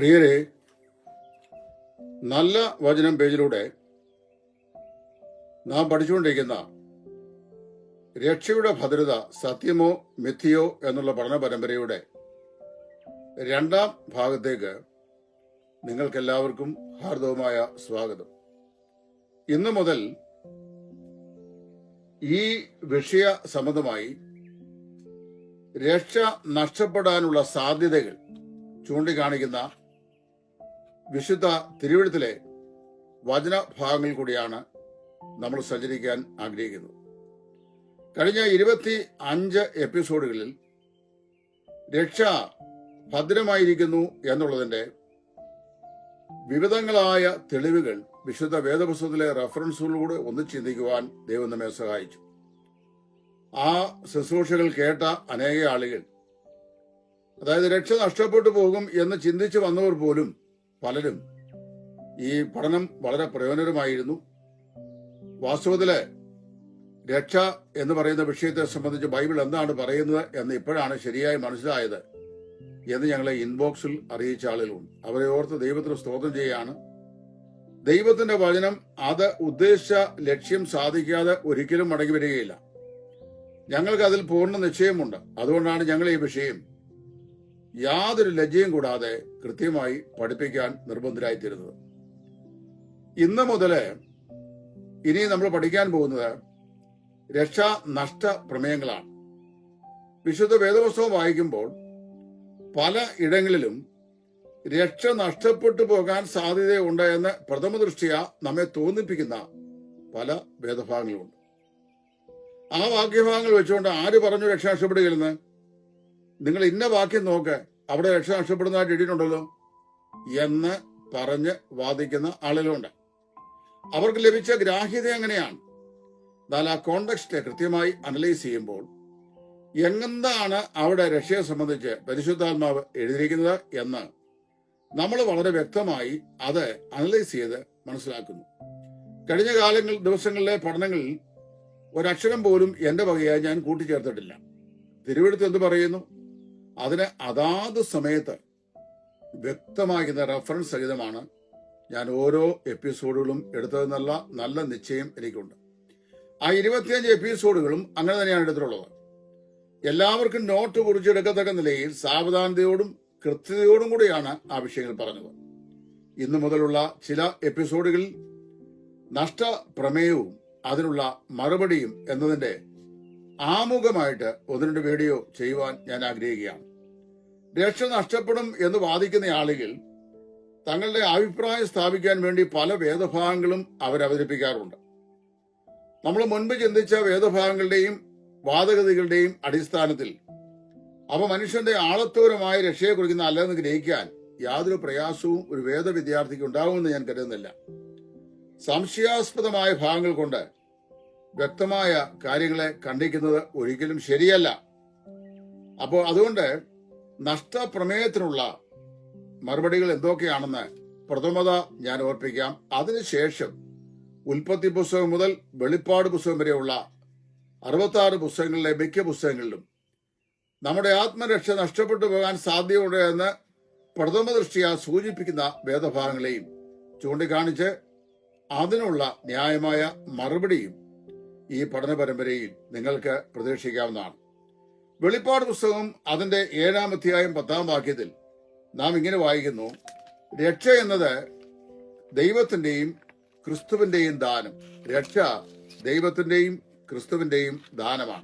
പ്രിയരെ നല്ല വചനം പേജിലൂടെ നാം പഠിച്ചുകൊണ്ടിരിക്കുന്ന രക്ഷയുടെ ഭദ്രത സത്യമോ മിഥ്യയോ എന്നുള്ള പഠന പരമ്പരയുടെ രണ്ടാം ഭാഗത്തേക്ക് നിങ്ങൾക്കെല്ലാവർക്കും ഹാർദവുമായ സ്വാഗതം. ഇന്നു മുതൽ ഈ വിഷയ സംബന്ധമായി രക്ഷ നഷ്ടപ്പെടാനുള്ള സാധ്യതകൾ ചൂണ്ടിക്കാണിക്കുന്ന വിശുദ്ധ തിരുവഴുത്തിലെ ഭാഗങ്ങൾ കൂടിയാണ് നമ്മൾ സഞ്ചരിക്കാൻ ആഗ്രഹിക്കുന്നത്. കഴിഞ്ഞ ഇരുപത്തി അഞ്ച് എപ്പിസോഡുകളിൽ രക്ഷ ഭദ്രമായിരിക്കുന്നു എന്നുള്ളതിന്റെ വിവിധങ്ങളായ തെളിവുകൾ വിശുദ്ധ വേദപുസ്തകത്തിലെ റെഫറൻസുകളിലൂടെ ഒന്ന് ചിന്തിക്കുവാൻ ദൈവം നമ്മെ സഹായിച്ചു. ആ ശുശ്രൂഷകൾ കേട്ട അനേക ആളുകൾ അതായത് രക്ഷ നഷ്ടപ്പെട്ടു പോകും എന്ന് ചിന്തിച്ചു വന്നവർ പോലും പലരും ഈ പഠനം വളരെ പ്രയോജനകരമായിരുന്നു. വാസ്തവത്തിൽ രക്ഷ എന്ന് പറയുന്ന വിഷയത്തെ സംബന്ധിച്ച് ബൈബിൾ എന്താണ് പറയുന്നത് എന്ന് ഇപ്പോഴാണ് ശരിയായി മനസ്സിലായത് എന്ന് ഞങ്ങളെ ഇൻബോക്സിൽ അറിയിച്ച ആളുകളുണ്ട്. അവരെ ഓർത്ത് ദൈവത്തിന് സ്തോത്രം ചെയ്യാണ് ദൈവത്തിന്റെ വചനം അത് ഉദ്ദേശിച്ച ലക്ഷ്യം സാധിക്കാതെ ഒരിക്കലും മടങ്ങി വരികയില്ല. ഞങ്ങൾക്ക് അതിൽ പൂർണ നിശ്ചയമുണ്ട്. അതുകൊണ്ടാണ് ഞങ്ങൾ ഈ വിഷയം യാതൊരു ലജ്ജയും കൂടാതെ കൃത്യമായി പഠിപ്പിക്കാൻ നിർബന്ധരായിത്തീരുന്നത്. ഇന്ന് മുതൽ ഇനി നമ്മൾ പഠിക്കാൻ പോകുന്നത് രക്ഷാ നഷ്ട പ്രമേയങ്ങളാണ്. വിശുദ്ധ വേദപുസ്തകം വായിക്കുമ്പോൾ പല ഇടങ്ങളിലും രക്ഷ നഷ്ടപ്പെട്ടു പോകാൻ സാധ്യതയുണ്ട് എന്ന് പ്രഥമ ദൃഷ്ടിയ നമ്മെ തോന്നിപ്പിക്കുന്ന പല വേദഭാഗങ്ങളുണ്ട്. ആ വാക്യഭാഗങ്ങൾ വെച്ചുകൊണ്ട് ആര് പറഞ്ഞു രക്ഷ നഷ്ടപ്പെടുകയില്ലെന്ന്? നിങ്ങൾ ഇന്ന വാക്യം നോക്ക് അവിടെ രക്ഷ നഷ്ടപ്പെടുന്നതായിട്ട് എഴുതിയിട്ടുണ്ടല്ലോ. എന്ന് പറഞ്ഞ് വാദിക്കുന്ന ആളുകളുണ്ട്. അവർക്ക് ലഭിച്ച ഗ്രാഹ്യത എങ്ങനെയാണ്? എന്നാൽ ആ കോണ്ടക്സ്റ്റ് കൃത്യമായി അനലൈസ് ചെയ്യുമ്പോൾ എങ്ങെന്താണ് അവിടെ രക്ഷയെ സംബന്ധിച്ച് പരിശുദ്ധാത്മാവ് എഴുതിയിരിക്കുന്നത് എന്ന് നമ്മൾ വളരെ വ്യക്തമായി അത് അനലൈസ് ചെയ്ത് മനസ്സിലാക്കുന്നു. കഴിഞ്ഞ കാലങ്ങൾ ദിവസങ്ങളിലെ പഠനങ്ങളിൽ ഒരക്ഷരം പോലും എന്റെ വകയായി ഞാൻ കൂട്ടിച്ചേർത്തിട്ടില്ല. തിരുവെടുത്ത് എന്ത് പറയുന്നു? അതിന് അതാത് സമയത്ത് വ്യക്തമാക്കുന്ന റെഫറൻസ് സഹിതമാണ് ഞാൻ ഓരോ എപ്പിസോഡുകളും എടുത്തതെന്നുള്ള നല്ല നിശ്ചയം എനിക്കുണ്ട്. ആ ഇരുപത്തിയഞ്ച് എപ്പിസോഡുകളും അങ്ങനെ തന്നെയാണ് എടുത്തിട്ടുള്ളത്. എല്ലാവർക്കും നോട്ട് കുറിച്ചെടുക്കത്തക്ക നിലയിൽ സാവധാനതയോടും കൃത്യതയോടും കൂടിയാണ് ആ വിഷയങ്ങൾ പറഞ്ഞത്. ഇന്നു മുതലുള്ള ചില എപ്പിസോഡുകളിൽ നഷ്ടപ്രമേയവും അതിനുള്ള മറുപടിയും എന്നതിന്റെ ആമുഖമായിട്ട് ഒന്ന് രണ്ട് വീഡിയോ ചെയ്യുവാൻ ഞാൻ ആഗ്രഹിക്കുകയാണ്. രക്ഷ നഷ്ടപ്പെടും എന്ന് വാദിക്കുന്ന ആളുകൾ തങ്ങളുടെ അഭിപ്രായം സ്ഥാപിക്കാൻ വേണ്ടി പല വേദഭാഗങ്ങളും അവരവതരിപ്പിക്കാറുണ്ട്. നമ്മൾ മുൻപ് ചിന്തിച്ച വേദഭാഗങ്ങളുടെയും വാദഗതികളുടെയും അടിസ്ഥാനത്തിൽ അവ മനുഷ്യന്റെ ആളത്തോരമായ കുറിക്കുന്ന അല്ലെന്ന് ഗ്രഹിക്കാൻ യാതൊരു പ്രയാസവും ഒരു വേദ വിദ്യാർത്ഥിക്ക് ഉണ്ടാവുമെന്ന് ഞാൻ കരുതുന്നില്ല. സംശയാസ്പദമായ ഭാഗങ്ങൾ കൊണ്ട് വ്യക്തമായ കാര്യങ്ങളെ കണ്ടിക്കുന്നത് ഒരിക്കലും ശരിയല്ല. അപ്പോൾ അതുകൊണ്ട് നഷ്ടപ്രമേയത്തിനുള്ള മറുപടികൾ എന്തൊക്കെയാണെന്ന് പ്രഥമത ഞാൻ ഓർപ്പിക്കാം. അതിനുശേഷം ഉൽപ്പത്തി പുസ്തകം മുതൽ വെളിപ്പാട് പുസ്തകം വരെയുള്ള അറുപത്താറ് പുസ്തകങ്ങളിലെ മിക്ക പുസ്തകങ്ങളിലും നമ്മുടെ ആത്മരക്ഷ നഷ്ടപ്പെട്ടു പോകാൻ സാധ്യതയുണ്ട് എന്ന് പ്രഥമ ദൃഷ്ടിയ സൂചിപ്പിക്കുന്ന വേദഭാഗങ്ങളെയും ചൂണ്ടിക്കാണിച്ച് അതിനുള്ള ന്യായമായ മറുപടിയും ഈ പഠന പരമ്പരയിൽ നിങ്ങൾക്ക് പ്രതീക്ഷിക്കാവുന്നതാണ്. വെളിപ്പാട് പുസ്തകം അതിന്റെ ഏഴാം അധ്യായം പത്താം വാക്യത്തിൽ നാം ഇങ്ങനെ വായിക്കുന്നു. രക്ഷ എന്നത് ദൈവത്തിന്റെയും ക്രിസ്തുവിന്റെയും ദാനം. രക്ഷ ദൈവത്തിന്റെയും ക്രിസ്തുവിന്റെയും ദാനമാണ്.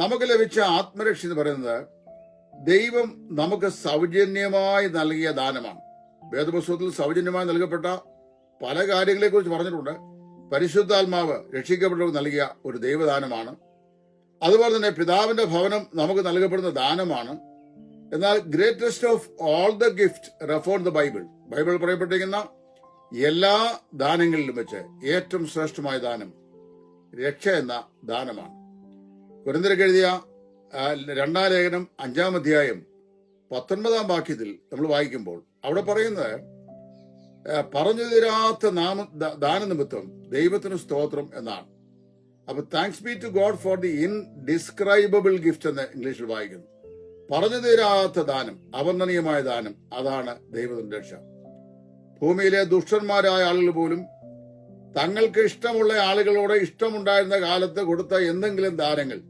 നമുക്ക് ലഭിച്ച ആത്മരക്ഷ എന്ന് പറയുന്നത് ദൈവം നമുക്ക് സൗജന്യമായി നൽകിയ ദാനമാണ്. വേദപുസ്തകത്തിൽ സൗജന്യമായി നൽകപ്പെട്ട പല കാര്യങ്ങളെ കുറിച്ച് പറഞ്ഞിട്ടുണ്ട്. പരിശുദ്ധാത്മാവ് രക്ഷിക്കപ്പെട്ടവർക്ക് നൽകിയ ഒരു ദൈവദാനമാണ്. അതുപോലെ തന്നെ പിതാവിന്റെ ഭവനം നമുക്ക് നൽകപ്പെടുന്ന ദാനമാണ്. എന്നാൽ greatest of all the gift റെഫോൺ the Bible Bible പറയപ്പെട്ടിരിക്കുന്ന എല്ലാ ദാനങ്ങളിലും വെച്ച് ഏറ്റവും ശ്രേഷ്ഠമായ ദാനം രക്ഷ എന്ന ദാനമാണ്. കുരന്തരക്ക് എഴുതിയ രണ്ടാം ലേഖനം അഞ്ചാം അധ്യായം പത്തൊൻപതാം വാക്യത്തിൽ നമ്മൾ വായിക്കുമ്പോൾ അവിടെ പറയുന്നത് പറഞ്ഞു തീരാത്ത നാമ ദാനനിമിത്തം ദൈവത്തിന് സ്തോത്രം എന്നാണ്. അപ്പൊ thanks be to God for the indescribable gift എന്ന് ഇംഗ്ലീഷിൽ വായിക്കുന്നു. പറഞ്ഞു തീരാത്ത ദാനം അവർണനീയമായ ദാനം അതാണ് ദൈവത്തിന്റെ രക്ഷ. ഭൂമിയിലെ ദുഷ്ടന്മാരായ ആളുകൾ പോലും തങ്ങൾക്ക് ഇഷ്ടമുള്ള ആളുകളോട് ഇഷ്ടമുണ്ടായിരുന്ന കാലത്ത് കൊടുത്ത എന്തെങ്കിലും ദാനങ്ങൾ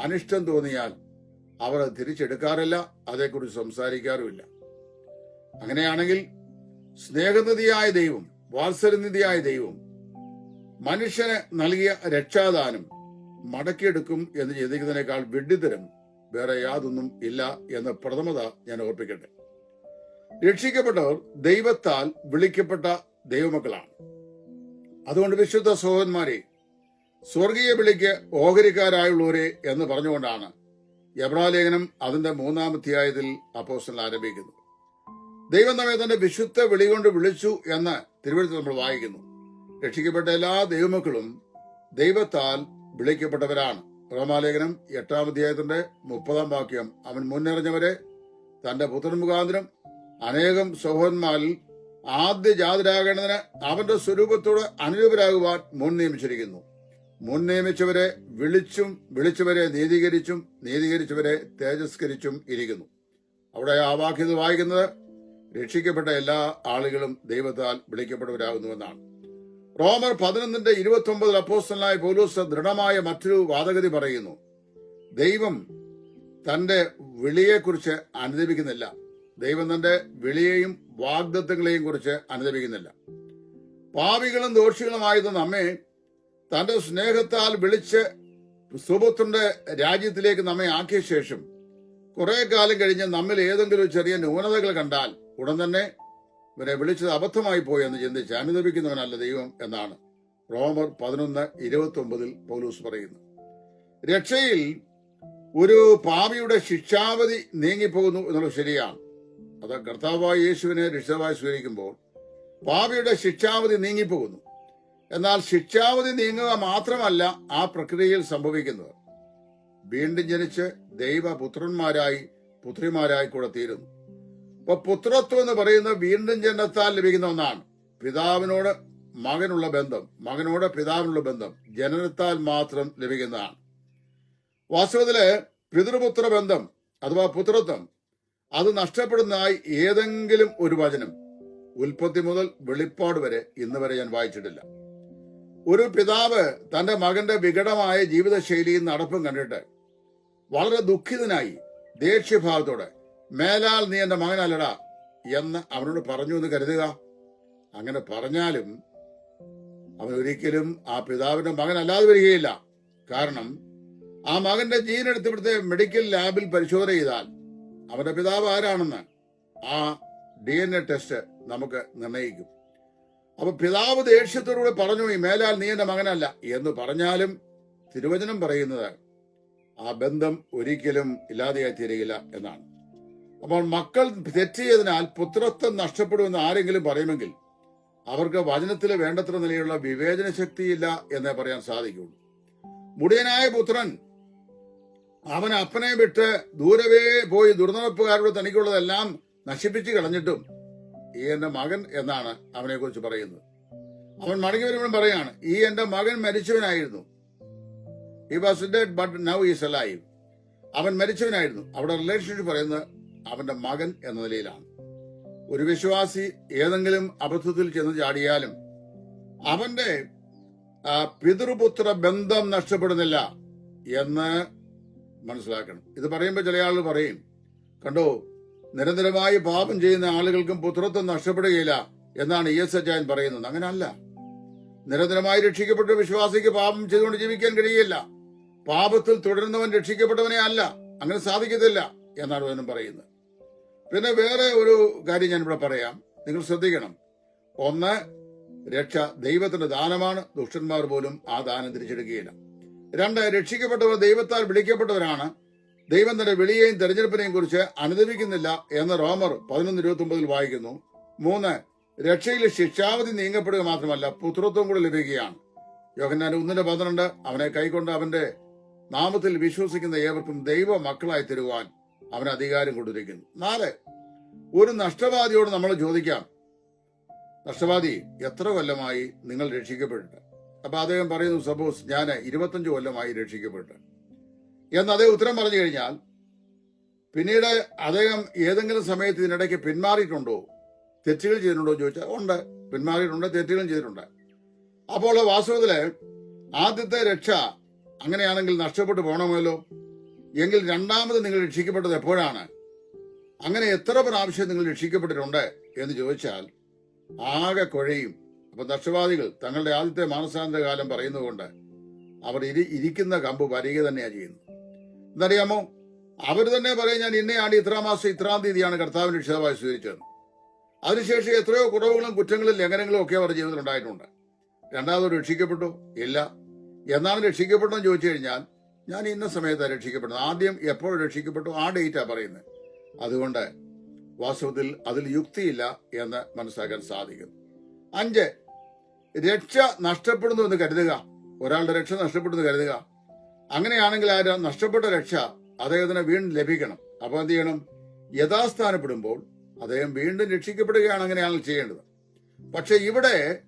അനിഷ്ടം തോന്നിയാൽ അവർ അത് തിരിച്ചെടുക്കാറില്ല അതേക്കുറിച്ച് സംസാരിക്കാറുമില്ല. അങ്ങനെയാണെങ്കിൽ സ്നേഹനിധിയായ ദൈവം വാത്സരനിധിയായ ദൈവം മനുഷ്യന് നൽകിയ രക്ഷാദാനം മടക്കിയെടുക്കും എന്ന് ചിന്തിക്കുന്നതിനേക്കാൾ വെഡിത്തരം വേറെ യാതൊന്നും ഇല്ല എന്ന് പ്രഥമത ഞാൻ ഓർപ്പിക്കട്ടെ. രക്ഷിക്കപ്പെട്ടവർ ദൈവത്താൽ വിളിക്കപ്പെട്ട ദൈവമക്കളാണ്. അതുകൊണ്ട് വിശുദ്ധ സഹോദരന്മാരെ സ്വർഗീയ വിളിക്ക് ഓഹരിക്കാരായുള്ളവരെ എന്ന് പറഞ്ഞുകൊണ്ടാണ് യബ്രാലേഖനം അതിന്റെ മൂന്നാം അധ്യായത്തിൽ അപ്പോസ്റ്റൽ ആരംഭിക്കുന്നത്. ദൈവം നമ്മെ വിശുദ്ധ വിളി കൊണ്ട് വിളിച്ചു എന്ന് തിരുവനന്തപുരത്ത് നമ്മൾ വായിക്കുന്നു. രക്ഷിക്കപ്പെട്ട എല്ലാ ദൈവമക്കളും ദൈവത്താൽ വിളിക്കപ്പെട്ടവരാണ്. റോമാലേഖനം എട്ടാം അധ്യായത്തിന്റെ മുപ്പതാം വാക്യം. അവൻ മുന്നറിഞ്ഞവരെ തന്റെ പുത്രൻ മുഖാന്തരം അനേകം സഹോദരന്മാരിൽ ആദ്യ ജാതരാകേണ്ടതിന് അവന്റെ സ്വരൂപത്തോട് അനുരൂപരാകുവാൻ മുൻ നിയമിച്ചിരിക്കുന്നു മുൻ നിയമിച്ചവരെ വിളിച്ചും വിളിച്ചവരെ നീതീകരിച്ചും നീതീകരിച്ചവരെ തേജസ്കരിച്ചും ഇരിക്കുന്നു. അവിടെ ആ വാക്യത് വായിക്കുന്നത് രക്ഷിക്കപ്പെട്ട എല്ലാ ആളുകളും ദൈവത്താൽ വിളിക്കപ്പെട്ടവരാകുന്നുവെന്നാണ്. റോമർ പതിനൊന്നിന്റെ ഇരുപത്തി ഒമ്പതിൽ അപ്പോസ്റ്റലായ പോലൂസ് ദൃഢമായ മറ്റൊരു വാദഗതി പറയുന്നു. ദൈവം തന്റെ വിളിയെക്കുറിച്ച് അനുദപിക്കുന്നില്ല. ദൈവം തന്റെ വിളിയെയും വാഗ്ദത്തങ്ങളെയും കുറിച്ച് അനുദപിക്കുന്നില്ല. പാവികളും ദോഷികളുമായത് നമ്മെ തന്റെ സ്നേഹത്താൽ വിളിച്ച് സുഭത്തിന്റെ രാജ്യത്തിലേക്ക് നമ്മെ ആക്കിയ ശേഷം കുറെ കാലം കഴിഞ്ഞ് നമ്മിൽ ഏതെങ്കിലും ചെറിയ ന്യൂനതകൾ കണ്ടാൽ ഉടൻ തന്നെ ഇവരെ വിളിച്ചത് അബദ്ധമായി പോയെന്ന് ചിന്തിച്ച് അനുദപിക്കുന്നവനല്ല ദൈവം എന്നാണ് റോമർ പതിനൊന്ന് ഇരുപത്തി ഒമ്പതിൽ പൗലൂസ് പറയുന്നു. രക്ഷയിൽ ഒരു പാവിയുടെ ശിക്ഷാവധി നീങ്ങിപ്പോകുന്നു എന്നുള്ളത് ശരിയാണ്. അത് കർത്താവായ യേശുവിനെ രക്ഷിതാവായി സ്വീകരിക്കുമ്പോൾ പാവിയുടെ ശിക്ഷാവധി നീങ്ങിപ്പോകുന്നു. എന്നാൽ ശിക്ഷാവധി നീങ്ങുക മാത്രമല്ല ആ പ്രക്രിയയിൽ സംഭവിക്കുന്നത്. വീണ്ടും ജനിച്ച് ദൈവപുത്രന്മാരായി പുത്രിമാരായി കൂടെ തീരുന്നു. അപ്പൊ പുത്രത്വം എന്ന് പറയുന്നത് വീണ്ടും ജനത്താൽ ലഭിക്കുന്ന ഒന്നാണ്. പിതാവിനോട് മകനുള്ള ബന്ധം മകനോട് പിതാവിനുള്ള ബന്ധം ജനനത്താൽ മാത്രം ലഭിക്കുന്നതാണ്. വാസ്തവത്തിൽ പിതൃപുത്ര ബന്ധം അഥവാ പുത്രത്വം അത് നഷ്ടപ്പെടുന്നതായി ഏതെങ്കിലും ഒരു വചനം ഉൽപ്പത്തി മുതൽ വെളിപ്പാട് വരെ ഇന്ന് വരെ ഞാൻ വായിച്ചിട്ടില്ല. ഒരു പിതാവ് തന്റെ മകന്റെ വികടമായ ജീവിതശൈലിയും നടപ്പും കണ്ടിട്ട് വളരെ ദുഃഖിതനായി ദേഷ്യഭാവത്തോടെ മേലാൽ നീ എന്റെ മകനല്ലടാ എന്ന് അവനോട് പറഞ്ഞു എന്ന് കരുതുക. അങ്ങനെ പറഞ്ഞാലും അവൻ ഒരിക്കലും ആ പിതാവിന്റെ മകനല്ലാതെ വരികയില്ല. കാരണം ആ മകന്റെ ജീൻ ഇവിടുത്തെ മെഡിക്കൽ ലാബിൽ പരിശോധന ചെയ്താൽ അവന്റെ പിതാവ് ആരാണെന്ന് ആ ഡി എൻ എ ടെസ്റ്റ് നമുക്ക് നിർണയിക്കും അപ്പൊ പിതാവ് ദേഷ്യത്തോടുകൂടെ പറഞ്ഞു ഈ മേലാൽ നീ എന്റെ മകനല്ല എന്ന് പറഞ്ഞാലും തിരുവചനം പറയുന്നത് ആ ബന്ധം ഒരിക്കലും ഇല്ലാതെയായി തീരുകയില്ല എന്നാണ്. അപ്പോൾ മക്കൾ തെറ്റ് ചെയ്തതിനാൽ പുത്രത്വം നഷ്ടപ്പെടുമെന്ന് ആരെങ്കിലും പറയുമെങ്കിൽ അവർക്ക് വചനത്തിൽ വേണ്ടത്ര നിലയുള്ള വിവേചന ശക്തിയില്ല എന്നേ പറയാൻ സാധിക്കുള്ളൂ മുടിയനായ പുത്രൻ അവൻ അപ്പനെ വിട്ട് ദൂരവേ പോയി ദുർനടപ്പുകാരോട് തനിക്കുള്ളതെല്ലാം നശിപ്പിച്ചു കളഞ്ഞിട്ടും ഈ എന്റെ മകൻ എന്നാണ് അവനെ കുറിച്ച് പറയുന്നത്. അവൻ മടങ്ങി വരുമ്പോൾ പറയാണ് ഈ എന്റെ മകൻ മരിച്ചവനായിരുന്നു. He was dead but now is alive അവൻ മരിച്ചവനായിരുന്നു. അവിടെ റിലേഷൻഷിപ്പ് പറയുന്നത് അവന്റെ മകൻ എന്ന നിലയിലാണ്. ഒരു വിശ്വാസി ഏതെങ്കിലും അബദ്ധത്തിൽ ചെന്ന് ചാടിയാലും അവന്റെ പിതൃപുത്ര ബന്ധം നഷ്ടപ്പെടുന്നില്ല എന്ന് മനസ്സിലാക്കണം. ഇത് പറയുമ്പോൾ ചില ആളുകൾ പറയും കണ്ടോ നിരന്തരമായി പാപം ചെയ്യുന്ന ആളുകൾക്കും പുത്രത്വം നഷ്ടപ്പെടുകയില്ല എന്നാണ് ഇ എസ് അച്ചായൻ പറയുന്നത്. അങ്ങനല്ല. നിരന്തരമായി രക്ഷിക്കപ്പെട്ട വിശ്വാസിക്ക് പാപം ചെയ്തുകൊണ്ട് ജീവിക്കാൻ കഴിയില്ല. പാപത്തിൽ തുടരുന്നവൻ രക്ഷിക്കപ്പെട്ടവനെ അല്ല. അങ്ങനെ സാധിക്കത്തില്ല എന്നാണ് അവനും പറയുന്നത്. പിന്നെ വേറെ ഒരു കാര്യം ഞാൻ ഇവിടെ പറയാം. നിങ്ങൾ ശ്രദ്ധിക്കണം. ഒന്ന് രക്ഷ ദൈവത്തിന്റെ ദാനമാണ്. ദുഷ്ടന്മാർ പോലും ആ ദാനം തിരിച്ചെടുക്കുകയില്ല. രണ്ട് രക്ഷിക്കപ്പെട്ടവർ ദൈവത്താൽ വിളിക്കപ്പെട്ടവരാണ്. ദൈവം തന്റെ വിളിയെയും തെരഞ്ഞെടുപ്പിനെയും കുറിച്ച് അനുദിക്കുന്നില്ല എന്ന് റോമർ പതിനൊന്ന് ഇരുപത്തി ഒമ്പതിൽ വായിക്കുന്നു. മൂന്ന് രക്ഷയിൽ ശിക്ഷാവധി നീങ്ങപ്പെടുക മാത്രമല്ല പുത്രത്വം കൂടി ലഭിക്കുകയാണ്. യോഹന്നാൻ ഒന്നിന്റെ പന്ത്രണ്ട് അവനെ കൈക്കൊണ്ട് അവന്റെ നാമത്തിൽ വിശ്വസിക്കുന്ന ഏവർക്കും ദൈവ മക്കളായി തരുവാൻ അവന് അധികാരം കൊടുത്തിരിക്കുന്നു നാല് ഒരു നഷ്ടവാദിയോട് നമ്മൾ ചോദിക്കാം നഷ്ടവാദി എത്ര കൊല്ലമായി നിങ്ങൾ രക്ഷിക്കപ്പെട്ടിട്ട്? അപ്പൊ അദ്ദേഹം പറയുന്നു സപ്പോസ് ഞാൻ ഇരുപത്തഞ്ച് കൊല്ലമായി രക്ഷിക്കപ്പെട്ട് എന്ന് അദ്ദേഹം ഉത്തരം പറഞ്ഞു കഴിഞ്ഞാൽ പിന്നീട് അദ്ദേഹം ഏതെങ്കിലും സമയത്ത് ഇതിനിടയ്ക്ക് പിന്മാറിയിട്ടുണ്ടോ? തെറ്റുകൾ ചെയ്തിട്ടുണ്ടോ ചോദിച്ചാൽ ഉണ്ട് പിന്മാറിയിട്ടുണ്ട് തെറ്റുകളും ചെയ്തിട്ടുണ്ട്. അപ്പോൾ വാസ്തവത്തിൽ ആദ്യത്തെ രക്ഷ അങ്ങനെയാണെങ്കിൽ നഷ്ടപ്പെട്ടു പോകണമല്ലോ? എങ്കിൽ രണ്ടാമത് നിങ്ങൾ രക്ഷിക്കപ്പെട്ടത് എപ്പോഴാണ്? അങ്ങനെ എത്ര പ്രാവശ്യം നിങ്ങൾ രക്ഷിക്കപ്പെട്ടിട്ടുണ്ട് എന്ന് ചോദിച്ചാൽ ആകെ കുഴയും. അപ്പൊ നക്ഷവാദികൾ തങ്ങളുടെ ആദ്യത്തെ മാനസാന്തരകാലം പറയുന്നതുകൊണ്ട് അവർ ഇരി ഇരിക്കുന്ന കമ്പ് വരിക തന്നെയാണ് ചെയ്യുന്നത്. എന്നറിയാമോ? അവർ തന്നെ പറയും ഞാൻ ഇന്നയാണ് ഇത്രാം മാസം ഇത്രാം തീയതിയാണ് കർത്താവിന് രക്ഷിതാവായി സ്വീകരിച്ചത്. അതിനുശേഷം എത്രയോ കുറവുകളും കുറ്റങ്ങളും ലംഘനങ്ങളും ഒക്കെ അവർ ജീവിതത്തിൽ ഉണ്ടായിട്ടുണ്ട്. രണ്ടാമത് രക്ഷിക്കപ്പെട്ടു? ഇല്ല. എന്നാണ് രക്ഷിക്കപ്പെട്ടെന്ന് ചോദിച്ചു കഴിഞ്ഞാൽ ഞാൻ ഇന്ന സമയത്താണ് രക്ഷിക്കപ്പെടുന്നത് ആദ്യം എപ്പോൾ രക്ഷിക്കപ്പെട്ടു? ആ ഡേറ്റാ പറയുന്നത് അതുകൊണ്ട് വാസ്തവത്തിൽ അതിൽ യുക്തിയില്ല എന്ന് മനസ്സിലാക്കാൻ സാധിക്കുന്നു അഞ്ച് രക്ഷ നഷ്ടപ്പെടുന്നു എന്ന് കരുതുക. ഒരാളുടെ രക്ഷ നഷ്ടപ്പെടുന്നു കരുതുക. അങ്ങനെയാണെങ്കിൽ ആ നഷ്ടപ്പെട്ട രക്ഷ അദ്ദേഹത്തിന് വീണ്ടും ലഭിക്കണം. അപ്പൊ എന്ത് ചെയ്യണം? യഥാസ്ഥാനപ്പെടുമ്പോൾ അദ്ദേഹം വീണ്ടും രക്ഷിക്കപ്പെടുകയാണ് അങ്ങനെയാണ് ചെയ്യേണ്ടത്. പക്ഷെ ഇവിടെ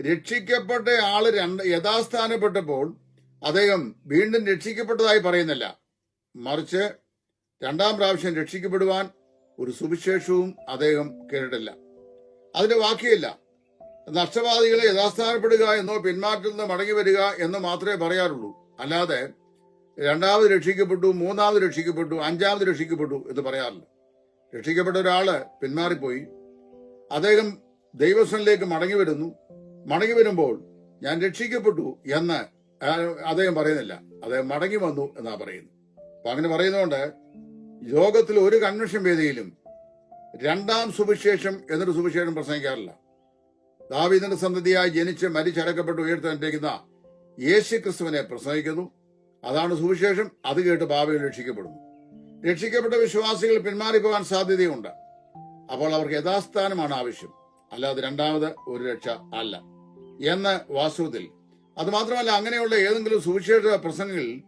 രക്ഷിക്കപ്പെട്ട ആൾ രണ്ട് യഥാസ്ഥാനപ്പെട്ടപ്പോൾ അദ്ദേഹം വീണ്ടും രക്ഷിക്കപ്പെട്ടതായി പറയുന്നില്ല. മറിച്ച് രണ്ടാം പ്രാവശ്യം രക്ഷിക്കപ്പെടുവാൻ ഒരു സുവിശേഷവും അദ്ദേഹം കേട്ടിട്ടില്ല. അതിന്റെ വാക്കിയല്ല നഷ്ടവാദികളെ യഥാസ്ഥാനപ്പെടുക എന്നോ പിന്മാറ്റത്തിൽ നിന്ന് മടങ്ങി വരിക എന്ന് മാത്രമേ പറയാറുള്ളൂ. അല്ലാതെ രണ്ടാമത് രക്ഷിക്കപ്പെട്ടു മൂന്നാമത് രക്ഷിക്കപ്പെട്ടു അഞ്ചാമത് രക്ഷിക്കപ്പെട്ടു എന്ന് പറയാറില്ല. രക്ഷിക്കപ്പെട്ട ഒരാൾ പിന്മാറിപ്പോയി. അദ്ദേഹം ദൈവസ്വനിലേക്ക് മടങ്ങി വരുന്നു. മടങ്ങി വരുമ്പോൾ ഞാൻ രക്ഷിക്കപ്പെട്ടു എന്ന് അദ്ദേഹം പറയുന്നില്ല. അദ്ദേഹം മടങ്ങി വന്നു എന്നാ പറയുന്നു അപ്പൊ അങ്ങനെ പറയുന്നതുകൊണ്ട് ലോകത്തിൽ ഒരു കൺവെൻഷൻ വേദിയിലും രണ്ടാം സുവിശേഷം എന്നൊരു സുവിശേഷം പ്രസംഗിക്കാറില്ല. ദാവീദിന്റെ സന്തതിയായി ജനിച്ച് മരിച്ചടക്കപ്പെട്ട് ഉയർത്തെന്നിരിക്കുന്ന യേശു ക്രിസ്തുവിനെ പ്രസംഗിക്കുന്നു. അതാണ് സുവിശേഷം. അത് കേട്ട് ഭാവിയിൽ രക്ഷിക്കപ്പെടുന്നു. രക്ഷിക്കപ്പെട്ട വിശ്വാസികൾ പിന്മാറിപ്പോകാൻ സാധ്യതയുണ്ട്. അപ്പോൾ അവർക്ക് യഥാസ്ഥാനമാണ് ആവശ്യം. അല്ലാതെ രണ്ടാമത് ഒരു രക്ഷ അല്ല. എന്ന് വാസ്തവത്തിൽ അത് മാത്രമല്ല അങ്ങനെയുള്ള ഏതെങ്കിലും സുവിശേഷ പ്രസംഗങ്ങളിൽ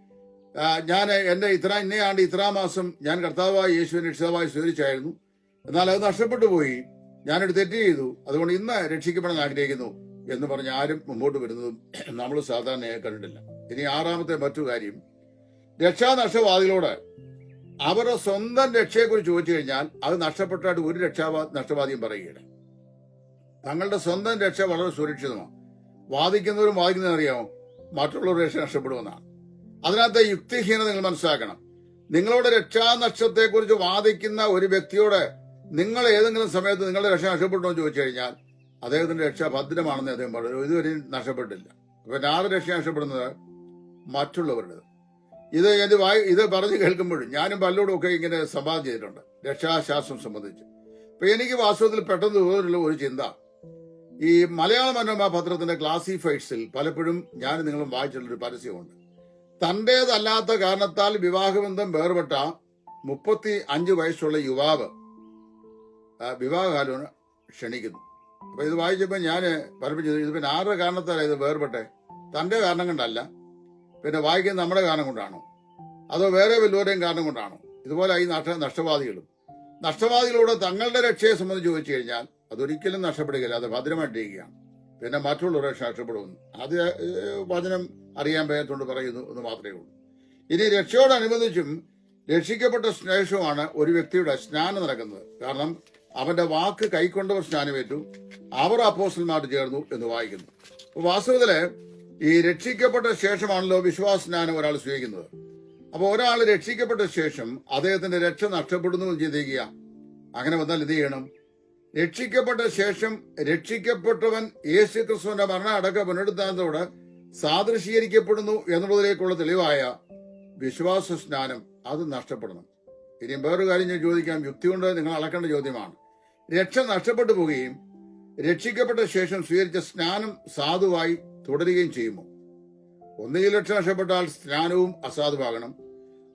ഞാൻ എന്റെ ഇത്ര ഇന്നയാണ്ട് ഇത്ര മാസം ഞാൻ കർത്താവായി യേശുവിനെ രക്ഷിതാവായി സ്വീകരിച്ചായിരുന്നു. എന്നാൽ അത് നഷ്ടപ്പെട്ടു പോയി. ഞാനൊരു തെറ്റ് ചെയ്തു. അതുകൊണ്ട് ഇന്ന് രക്ഷിക്കപ്പെടാൻ ആഗ്രഹിക്കുന്നു എന്ന് പറഞ്ഞ് ആരും മുമ്പോട്ട് വരുന്നതും നമ്മൾ സാധാരണയായി കണ്ടിട്ടില്ല. ഇനി ആറാമത്തെ മറ്റു കാര്യം. രക്ഷാനഷ്ടവാദികളോട് അവരുടെ സ്വന്തം രക്ഷയെക്കുറിച്ച് ചോദിച്ചു കഴിഞ്ഞാൽ അത് നഷ്ടപ്പെട്ടായിട്ട് ഒരു രക്ഷാവാ നഷ്ടവാദിയും പറയുകയില്ല. തങ്ങളുടെ സ്വന്തം രക്ഷ വളരെ സുരക്ഷിതമാണ്. വാദിക്കുന്നവരും വാദിക്കുന്നവരും അറിയാമോ? മറ്റുള്ളവരുടെ രക്ഷ നഷ്ടപ്പെടുമെന്നാണ് അതിനകത്തെ യുക്തിഹീനത നിങ്ങൾ മനസ്സിലാക്കണം. നിങ്ങളുടെ രക്ഷാനഷ്ടത്തെക്കുറിച്ച് വാദിക്കുന്ന ഒരു വ്യക്തിയോട് നിങ്ങൾ ഏതെങ്കിലും സമയത്ത് നിങ്ങളുടെ രക്ഷ നഷ്ടപ്പെട്ടോ എന്ന് ചോദിച്ചു കഴിഞ്ഞാൽ അദ്ദേഹത്തിന്റെ രക്ഷ ഭദ്രമാണെന്ന് അദ്ദേഹം പറഞ്ഞു. ഇതുവരെ നഷ്ടപ്പെട്ടില്ല അപ്പൊ ആറ് രക്ഷ നഷ്ടപ്പെടുന്നത്? മറ്റുള്ളവരുടെ. ഇത് എന്റെ വായി ഇത് പറഞ്ഞു കേൾക്കുമ്പോഴും ഞാനും പലരോടും ഒക്കെ ഇങ്ങനെ സംവാദം ചെയ്തിട്ടുണ്ട്. രക്ഷാശാസ്ത്രം സംബന്ധിച്ച്. അപ്പൊ എനിക്ക് വാസ്തവത്തിൽ പെട്ടെന്ന് തോന്നിയിട്ടുള്ള ഒരു ചിന്ത. ഈ മലയാള മനോരമ പത്രത്തിന്റെ ക്ലാസിഫൈഡ്സിൽ പലപ്പോഴും ഞാൻ നിങ്ങളും വായിച്ചിട്ടുള്ള ഒരു പരസ്യമുണ്ട്. തന്റേതല്ലാത്ത കാരണത്താൽ വിവാഹബന്ധം വേർപെട്ട മുപ്പത്തി അഞ്ച് വയസ്സുള്ള യുവാവ് വിവാഹകാലം ക്ഷണിക്കുന്നു. അപ്പൊ ഇത് വായിച്ചപ്പോ ഞാൻ പഠിപ്പിച്ചത് ഇത് പിന്നെ ആരുടെ കാരണത്താലാണ് ഇത് വേർപെട്ടെ? തന്റെ കാരണം കൊണ്ടല്ല പിന്നെ വായിക്കുന്നത് നമ്മുടെ കാരണം കൊണ്ടാണോ? അതോ വേറെ വല്ലവരെയും കാരണം കൊണ്ടാണോ? ഇതുപോലെ ഈ നഷ്ട നഷ്ടവാദികളും. നഷ്ടവാദികളോട് തങ്ങളുടെ രക്ഷയെ സംബന്ധിച്ച് ചോദിച്ചു കഴിഞ്ഞാൽ അതൊരിക്കലും നഷ്ടപ്പെടുകയില്ല. അത് ഭദ്രമായിട്ടിരിക്കുകയാണ്. പിന്നെ മറ്റുള്ളവരെ രക്ഷപ്പെടുന്നു അത് വചനം അറിയാൻ പേരത്തോണ്ട് പറയുന്നു എന്ന് മാത്രമേ ഉള്ളൂ. ഇനി രക്ഷയോടനുബന്ധിച്ചും രക്ഷിക്കപ്പെട്ട സ്നേഹമാണ് ഒരു വ്യക്തിയുടെ സ്നാനം നടക്കുന്നത്. കാരണം അവന്റെ വാക്ക് കൈക്കൊണ്ടവർ സ്നാനമേറ്റു. അവർ അപ്പോസ്റ്റന്മാർ ചേർന്നു എന്ന് വായിക്കുന്നു. വാസ്തവത്തിൽ ഈ രക്ഷിക്കപ്പെട്ട ശേഷമാണല്ലോ വിശ്വാസ സ്നാനം ഒരാൾ സ്വീകരിക്കുന്നത്. അപ്പൊ ഒരാൾ രക്ഷിക്കപ്പെട്ട ശേഷം അദ്ദേഹത്തിന്റെ രക്ഷ നഷ്ടപ്പെടുന്നു എന്ന് ചിന്തിക്കുക. അങ്ങനെ വന്നാൽ എന്ത് ചെയ്യണം? രക്ഷിക്കപ്പെട്ട ശേഷം രക്ഷിക്കപ്പെട്ടവൻ യേശു ക്രിസ്തുവിന്റെ മരണ അടക്ക പുനരുദ്ധാനത്തോട് സാദൃശീകരിക്കപ്പെടുന്നു എന്നുള്ളതിലേക്കുള്ള തെളിവായ വിശ്വാസ സ്നാനം അത് നഷ്ടപ്പെടണം. ഇനിയും വേറൊരു കാര്യം ഞാൻ ചോദിക്കാം. യുക്തി കൊണ്ട് നിങ്ങൾ അളക്കേണ്ട ചോദ്യമാണ്. രക്ഷ നഷ്ടപ്പെട്ടു പോവുകയും രക്ഷിക്കപ്പെട്ട ശേഷം സ്വീകരിച്ച സ്നാനം സാധുവായി തുടരുകയും ചെയ്യുമോ? ഒന്നുകിൽ രക്ഷ നഷ്ടപ്പെട്ടാൽ സ്നാനവും അസാധുവാകണം.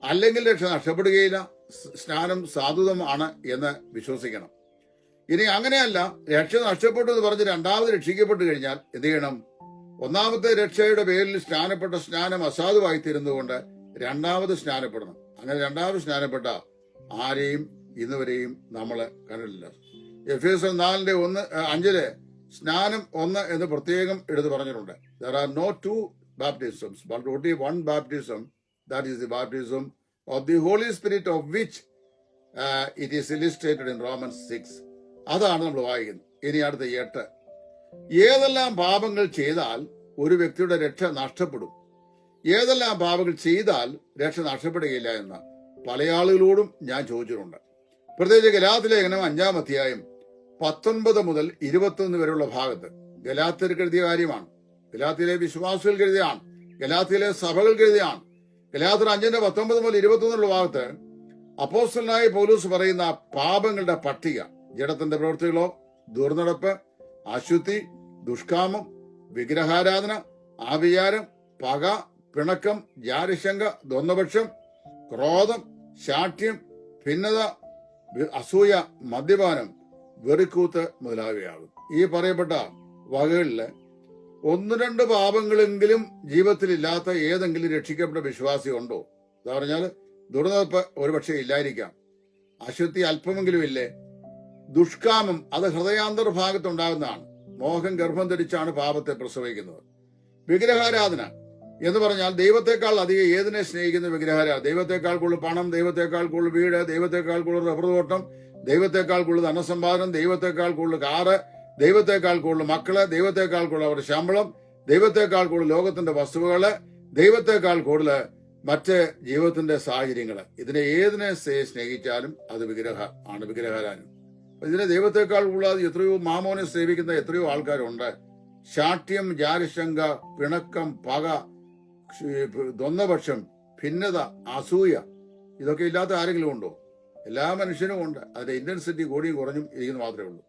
അല്ലെങ്കിൽ രക്ഷ നഷ്ടപ്പെടുകയില്ല സ്നാനം സാധുതമാണ് എന്ന് വിശ്വസിക്കണം. ഇനി അങ്ങനെയല്ല രക്ഷ നഷ്ടപ്പെട്ടു എന്ന് പറഞ്ഞ് രണ്ടാമത് രക്ഷിക്കപ്പെട്ടു കഴിഞ്ഞാൽ എന്ത് ചെയ്യണം? ഒന്നാമത്തെ രക്ഷയുടെ പേരിൽ സ്നാനപ്പെട്ട സ്നാനം അസാധുവായി തീരുന്നതുകൊണ്ട് രണ്ടാമത് സ്നാനപ്പെടണം. അങ്ങനെ രണ്ടാമത് സ്നാനപ്പെട്ട ആരെയും ഇന്നുവരെയും നമ്മൾ കണ്ടിട്ടില്ല. എഫ് എസ് നാലിന്റെ ഒന്ന് അഞ്ചിൽ സ്നാനം ഒന്ന് എന്ന് പ്രത്യേകം എടുത്തു പറഞ്ഞിട്ടുണ്ട്. There are no two baptisms but only one baptism that is the baptism of the Holy Spirit of which it is in Roman six അതാണ് നമ്മൾ വായിക്കുന്നത്. ഇനി അടുത്ത എട്ട്. ഏതെല്ലാം പാപങ്ങൾ ചെയ്താൽ ഒരു വ്യക്തിയുടെ രക്ഷ നഷ്ടപ്പെടും. ഏതെല്ലാം പാപങ്ങൾ ചെയ്താൽ രക്ഷ നഷ്ടപ്പെടുകയില്ല എന്ന് പല ആളുകളോടും ഞാൻ ചോദിച്ചിട്ടുണ്ട്. പ്രത്യേകിച്ച് ഗലാത്ത് ലേഖനം അഞ്ചാം അധ്യായം പത്തൊൻപത് മുതൽ ഇരുപത്തൊന്ന് വരെയുള്ള ഭാഗത്ത് ഗലാത്തിൽ കരുതിയ കാര്യമാണ്. ഗലാത്തിലെ വിശ്വാസികൾ കരുതിയാണ് ഗലാത്തിലെ സഭകൾ കരുതിയാണ് ഗലാത്തിൽ അഞ്ചിന്റെ പത്തൊമ്പത് മുതൽ ഇരുപത്തൊന്നുള്ള ഭാഗത്ത് അപ്പോസ്റ്റലായ പോലീസ് പറയുന്ന പാപങ്ങളുടെ പട്ടിക. ജഡത്തിന്റെ പ്രവൃത്തികളോ ദുർനടപ്പ് അശുദ്ധി ദുഷ്കാമം വിഗ്രഹാരാധന ആവിയാരം പക പിണക്കം ജാരശങ്ക ദ്വന്ദ്പക്ഷം ക്രോധം ശാഠ്യം ഭിന്നത അസൂയ മദ്യപാനം വെറിക്കൂത്ത് മുതലായവയാകും. ഈ പറയപ്പെട്ട വകകളിൽ ഒന്ന് രണ്ട് പാപങ്ങളെങ്കിലും ജീവിതത്തിൽ ഇല്ലാത്ത ഏതെങ്കിലും രക്ഷിക്കപ്പെട്ട വിശ്വാസി ഉണ്ടോ? എന്ന് പറഞ്ഞാൽ ദുർനടപ്പ് ഒരുപക്ഷെ ഇല്ലായിരിക്കാം. അശുദ്ധി അല്പമെങ്കിലും ഇല്ലേ? ദുഷ്കാമം അത് ഹൃദയാന്തർ ഭാഗത്തുണ്ടാകുന്നതാണ്. മോഹം ഗർഭം ധരിച്ചാണ് പാപത്തെ പ്രസവിക്കുന്നത്. വിഗ്രഹാരാധന എന്ന് പറഞ്ഞാൽ ദൈവത്തെക്കാൾ അധികം ഏതിനെ സ്നേഹിക്കുന്ന വിഗ്രഹാരാധന? ദൈവത്തെക്കാൾ കൂടുതൽ പണം ദൈവത്തെക്കാൾ കൂടുതൽ വീട് ദൈവത്തെക്കാൾ കൂടുതൽ റബ്ബർ തോട്ടം ദൈവത്തെക്കാൾ കൂടുതൽ ധനസമ്പാദനം ദൈവത്തെക്കാൾ കൂടുതൽ കാറ് ദൈവത്തെക്കാൾ കൂടുതൽ മക്കൾ ദൈവത്തെക്കാൾ കൂടുതൽ അവരുടെ ശമ്പളം ദൈവത്തെക്കാൾ കൂടുതൽ ലോകത്തിന്റെ വസ്തുവകൾ ദൈവത്തെക്കാൾ കൂടുതൽ മറ്റ് ജീവിതത്തിന്റെ സാഹചര്യങ്ങൾ. ഇതിനെ ഏതിനെ സ്നേഹിച്ചാലും അത് വിഗ്രഹ ആണ് വിഗ്രഹാരാധന. ഇതിനെ ദൈവത്തെക്കാൾ കൂടാതെ എത്രയോ മാമോനെ സേവിക്കുന്ന എത്രയോ ആൾക്കാരുണ്ട്. ശാഠ്യം ജാരശങ്ക പിണക്കം പക ക്ഷി- ദ്വന്ദ്വപക്ഷം ഭിന്നത അസൂയ ഇതൊക്കെ ഇല്ലാത്ത ആരെങ്കിലും ഉണ്ടോ? എല്ലാ മനുഷ്യനും ഉണ്ട്. അതിന്റെ ഇന്റൻസിറ്റി കൂടിയും കുറഞ്ഞും ഇരിക്കുന്നു മാത്രമേ ഉള്ളൂ.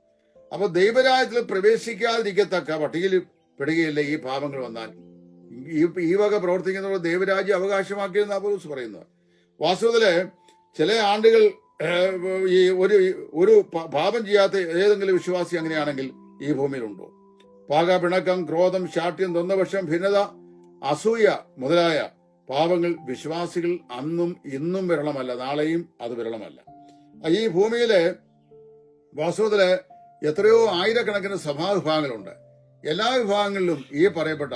അപ്പൊ ദൈവരാജ്യത്തിൽ പ്രവേശിക്കാതിരിക്കത്തക്ക പട്ടികയിൽ പെടുകയില്ല ഈ പാപങ്ങൾ വന്നാൽ? ഈ ഈ വക പ്രവർത്തിക്കുന്നവർ ദൈവരാജ്യം അവകാശമാക്കിയെന്ന് അപ്പോസ് പറയുന്നത്. വാസ്തവത്തിൽ ചില ആണ്ടുകൾ ഈ ഒരു ഒരു പാപം ചെയ്യാത്ത ഏതെങ്കിലും വിശ്വാസി അങ്ങനെയാണെങ്കിൽ ഈ ഭൂമിയിലുണ്ടോ? പാക പിണക്കം ക്രോധം ശാഠ്യം തൊന്നപക്ഷം ഭിന്നത അസൂയ മുതലായ പാപങ്ങൾ വിശ്വാസികൾ അന്നും ഇന്നും വിരളമല്ല. നാളെയും അത് വിരളമല്ല. ഈ ഭൂമിയിലെ വാസ്തവത്തിൽ എത്രയോ ആയിരക്കണക്കിന് സഭാവിഭാഗങ്ങളുണ്ട്. എല്ലാ വിഭാഗങ്ങളിലും ഈ പറയപ്പെട്ട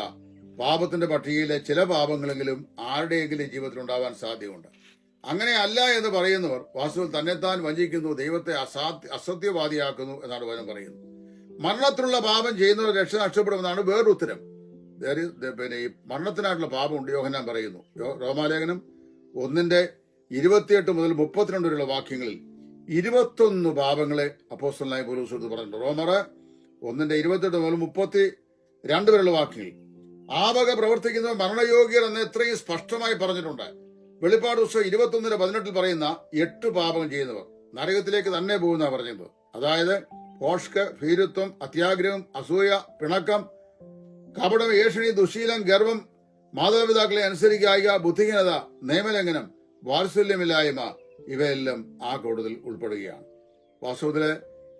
പാപത്തിന്റെ പട്ടികയിലെ ചില പാപങ്ങളെങ്കിലും ആരുടെയെങ്കിലും ജീവിതത്തിൽ ഉണ്ടാവാൻ സാധ്യതയുണ്ട്. അങ്ങനെ അല്ല എന്ന് പറയുന്നവർ വാസ്തവത്തിൽ തന്നെത്താൻ വഞ്ചിക്കുന്നു ദൈവത്തെ അസാധ്യ അസത്യവാദിയാക്കുന്നു എന്നാണ് വചനം പറയുന്നത്. മരണത്തിലുള്ള പാപം ചെയ്യുന്നവർ രക്ഷ നഷ്ടപ്പെടുമെന്നാണ് വേറൊരു ഉത്തരം പിന്നെ ഈ മരണത്തിനായിട്ടുള്ള പാപമുണ്ട് യോഹനാൻ പറയുന്നു. രോമാലേഖനം ഒന്നിന്റെ ഇരുപത്തിയെട്ട് മുതൽ മുപ്പത്തിരണ്ട് വരെയുള്ള വാക്യങ്ങളിൽ ഇരുപത്തൊന്ന് പാപങ്ങളെ അപ്പോസ്റ്റലായി പോലീസ് എടുത്ത് പറഞ്ഞിട്ടുണ്ട്. റോമർ ഒന്നിന്റെ ഇരുപത്തെട്ട് മുതൽ മുപ്പത്തി രണ്ട് വരെയുള്ള വാക്യങ്ങളിൽ ആ വക പ്രവർത്തിക്കുന്നവർ മരണയോഗ്യർ എന്ന് എത്രയും സ്പഷ്ടമായി പറഞ്ഞിട്ടുണ്ട്. വെളിപ്പാട് ദിവസം ഇരുപത്തൊന്നിന് പതിനെട്ടിൽ പറയുന്ന എട്ട് പാപം ചെയ്യുന്നവർ. നരകത്തിലേക്ക് തന്നെ പോകുന്ന പറഞ്ഞത്. അതായത് പോഷ്ക ഭീരുത്വം അത്യാഗ്രഹം അസൂയ പിണക്കം കപടം ഏഷണി ദുശീലം ഗർവം മാതാപിതാക്കളെ അനുസരിക്കായിക ബുദ്ധിഹീനത നിയമലംഘനം വാത്സല്യമില്ലായ്മ ഇവയെല്ലാം ആ കൂടുതൽ ഉൾപ്പെടുകയാണ്. വാസ്തവത്തിൽ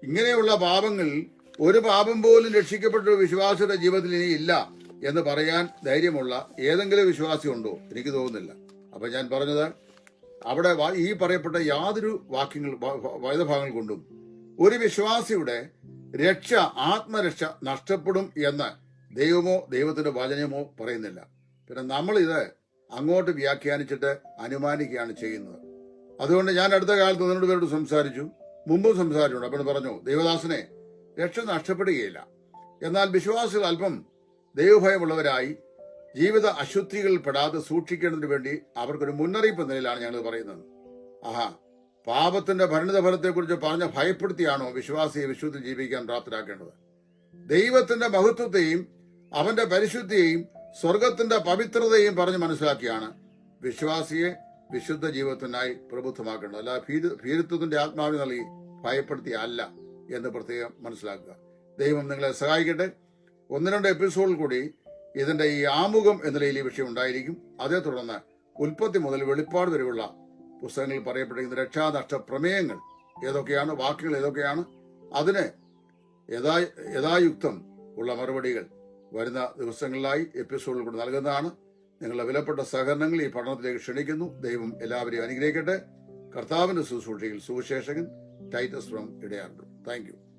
ഇങ്ങനെയുള്ള പാപങ്ങൾ ഒരു പാപം പോലും രക്ഷിക്കപ്പെട്ട വിശ്വാസിയുടെ ജീവിതത്തിൽ ഇനി ഇല്ല എന്ന് പറയാൻ ധൈര്യമുള്ള ഏതെങ്കിലും വിശ്വാസി ഉണ്ടോ എനിക്ക് തോന്നുന്നില്ല. അപ്പൊ ഞാൻ പറഞ്ഞത് അവിടെ ഈ പറയപ്പെട്ട യാതൊരു വാക്യങ്ങൾ വൈദഭാഗങ്ങൾ കൊണ്ടും ഒരു വിശ്വാസിയുടെ രക്ഷ ആത്മരക്ഷ നഷ്ടപ്പെടും എന്ന് ദൈവമോ ദൈവത്തിന്റെ വചനമോ പറയുന്നില്ല. പിന്നെ നമ്മൾ ഇത് അങ്ങോട്ട് വ്യാഖ്യാനിച്ചിട്ട് അനുമാനിക്കുകയാണ് ചെയ്യുന്നത്. അതുകൊണ്ട് ഞാൻ അടുത്ത കാലത്ത് നിന്നോട് പേരോട് സംസാരിച്ചു. മുമ്പും സംസാരിച്ചു അപ്പോൾ പറഞ്ഞു ദൈവദാസനെ രക്ഷ നഷ്ടപ്പെടുകയില്ല. എന്നാൽ വിശ്വാസികൾ അല്പം ദൈവഭയമുള്ളവരായി ജീവിത അശുദ്ധികളിൽ പെടാതെ സൂക്ഷിക്കേണ്ടതിന് വേണ്ടി അവർക്കൊരു മുന്നറിയിപ്പ് നിലയിലാണ് ഞങ്ങൾ പറയുന്നത്. ആഹാ പാപത്തിന്റെ ഭരണത ഫലത്തെക്കുറിച്ച് പറഞ്ഞ ഭയപ്പെടുത്തിയാണോ വിശ്വാസിയെ വിശുദ്ധി ജീവിക്കാൻ പ്രാപ്തരാക്കേണ്ടത്? ദൈവത്തിന്റെ മഹത്വത്തെയും അവന്റെ പരിശുദ്ധിയെയും സ്വർഗത്തിന്റെ പവിത്രതയും പറഞ്ഞ് മനസ്സിലാക്കിയാണ് വിശ്വാസിയെ വിശുദ്ധ ജീവിതത്തിനായി പ്രബുദ്ധമാക്കേണ്ടത്. അല്ല ഭീരു- ഭീരുത്വത്തിന്റെ ആത്മാവിന് നൽകി ഭയപ്പെടുത്തിയ അല്ല എന്ന് പ്രത്യേകം മനസ്സിലാക്കുക. ദൈവം നിങ്ങളെ സഹായിക്കട്ടെ. ഒന്ന് രണ്ട് എപ്പിസോഡിൽ കൂടി ഇതിന്റെ ഈ ആമുഖം എന്ന നിലയിൽ ഈ വിഷയം ഉണ്ടായിരിക്കും. അതേ തുടർന്ന് ഉൽപ്പത്തി മുതൽ വെളിപ്പാട് വരെയുള്ള പുസ്തകങ്ങളിൽ പറയപ്പെട്ടിരിക്കുന്ന രക്ഷാനഷ്ട പ്രമേയങ്ങൾ ഏതൊക്കെയാണ് വാക്കുകൾ ഏതൊക്കെയാണ് അതിന് യഥാ യഥായുക്തം ഉള്ള മറുപടികൾ വരുന്ന ദിവസങ്ങളിലായി എപ്പിസോഡിൽ കൂടെ നൽകുന്നതാണ്. നിങ്ങളുടെ വിലപ്പെട്ട സഹകരണങ്ങൾ ഈ പഠനത്തിലേക്ക് ക്ഷണിക്കുന്നു. ദൈവം എല്ലാവരെയും അനുഗ്രഹിക്കട്ടെ. കർത്താവിന്റെ ശുശ്രൂഷയിൽ സുവിശേഷകൻ ടൈറ്റസ് ഫ്രം ഇടയാറുണ്ട് താങ്ക്